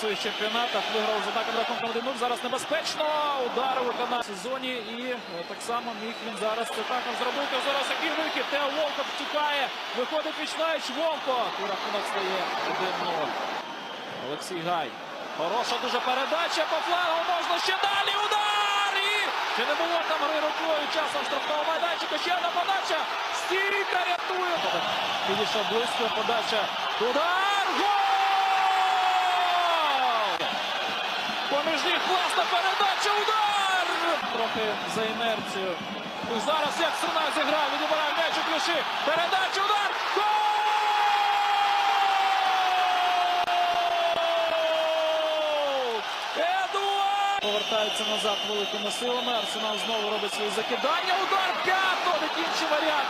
своїх чемпіонатах. Виграв з атаком рахунком 1-0. Зараз небезпечно. Удар виконав в сезоні. І е, так само міг він зараз це також зробити. Зараз який вихід. Тео Волков втікає. Виходить Вічнаєч Вовко. І рахунок стає 1-0. Олексій Гай. Хороша дуже передача по флангу. Можна ще далі. Удар! І чи не було там гри рукою часом штрафного майданчика. Ще одна подача. Стійка рятує. Підійшов близько. Подача. Удар! Гол! Поміж них класна передача. Удар! Трохи за інерцію. І зараз як Струнак зіграв. Відібирає м'яч у ключі. Передача. Удар! Повертається назад великими силами. Арсенал знову робить свої закидання. Удар п'ято. Інший варіант.